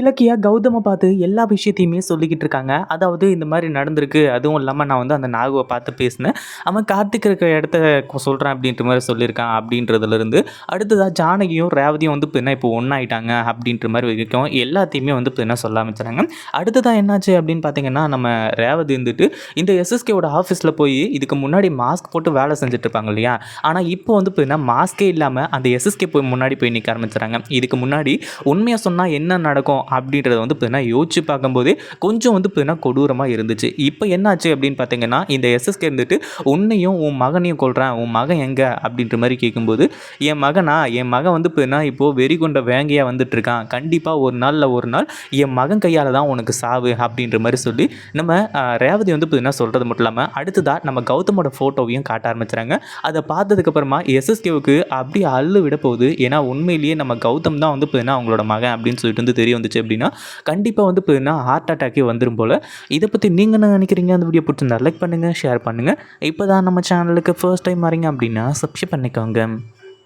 இலக்கியா கௌதம பார்த்து எல்லா விஷயத்தையுமே சொல்லிக்கிட்டு இருக்காங்க. அதாவது இந்த மாதிரி நடந்திருக்கு. அதுவும் இல்லாமல் நான் வந்து அந்த நாகுவை பார்த்து பேசினேன். அவன் கார்த்திக் இருக்க இடத்த சொல்கிறேன் அப்படின்ற மாதிரி சொல்லியிருக்கான் அப்படின்றதுலேருந்து அடுத்ததாக ஜானகியும் ரேவதியும் வந்து இப்போ என்ன இப்போ ஒன்றாயிட்டாங்க அப்படின்ற மாதிரி வரைக்கும் எல்லாத்தையுமே வந்து இப்போ என்ன சொல்ல ஆரம்பிச்சுறாங்க. அடுத்ததாக என்னாச்சு அப்படின்னு பார்த்தீங்கன்னா நம்ம ரேவதி இருந்துட்டு இந்த எஸ்எஸ்கேவோட ஆஃபீஸில் போய் இதுக்கு முன்னாடி மாஸ்க் போட்டு வேலை செஞ்சுட்டு இருப்பாங்க இல்லையா? ஆனால் இப்போ வந்து பார்த்தீங்கன்னா மாஸ்கே இல்லாமல் அந்த எஸ்எஸ்கே போய் முன்னாடி போய் நிற்க ஆரம்பிச்சுறாங்க. இதுக்கு முன்னாடி உண்மையாக சொன்னால் என்ன நடக்கும் அப்படின்றத வந்து பார்த்தீங்கன்னா யோசிச்சு பார்க்கும்போதே கொஞ்சம் வந்து பார்த்தீங்கன்னா கொடூரமாக இருந்துச்சு. இப்போ என்னாச்சு அப்படின்னு பார்த்தீங்கன்னா இந்த எஸ்எஸ்கே இருந்துட்டு உன்னையும் உன் மகனையும் கொள்கிறேன் உன் மகன் எங்கே? அப்படின்ற மாதிரி கேட்கும்போது என் மகனா? என் மகன் வந்து பார்த்தீங்கன்னா இப்போது வெறி கொண்ட வேங்கையாக வந்துட்டு இருக்கான் கண்டிப்பாக ஒரு நாளில் ஒரு நாள் என் மகன் கையால் தான் உனக்கு சாவு அப்படின்ற மாதிரி சொல்லி நம்ம ரேவதி வந்து பார்த்தீங்கன்னா சொல்கிறது மட்டும் இல்லாமல் அடுத்ததாக நம்ம கௌதமோட ஃபோட்டோவையும் காட்ட ஆரம்பிச்சுறாங்க. அதை பார்த்ததுக்கப்புறமா எஸ்எஸ்கேவுக்கு அப்படியே அள்ளு விட போகுது ஏன்னா உண்மையிலேயே நம்ம கௌதம் தான் வந்து பார்த்தீங்கன்னா அவங்களோட மகன் அப்படின்னு சொல்லிட்டு வந்து தெரிய இருந்துச்சு அப்படின்னா கண்டிப்பாக வந்து பார்த்தீங்கன்னா ஹார்ட் அட்டாக்கே வந்துடும் போல். இதை பற்றி நீங்கள் என்ன நினைக்கிறீங்க? அந்த வீடியோ பிடிச்சிருந்தா லைக் பண்ணுங்கள் ஷேர் பண்ணுங்கள் இப்போ தான் நம்ம சேனலுக்கு ஃபர்ஸ்ட் டைம் வரீங்க அப்படின்னா சப்ஸ்கிரைப் பண்ணிக்கோங்க.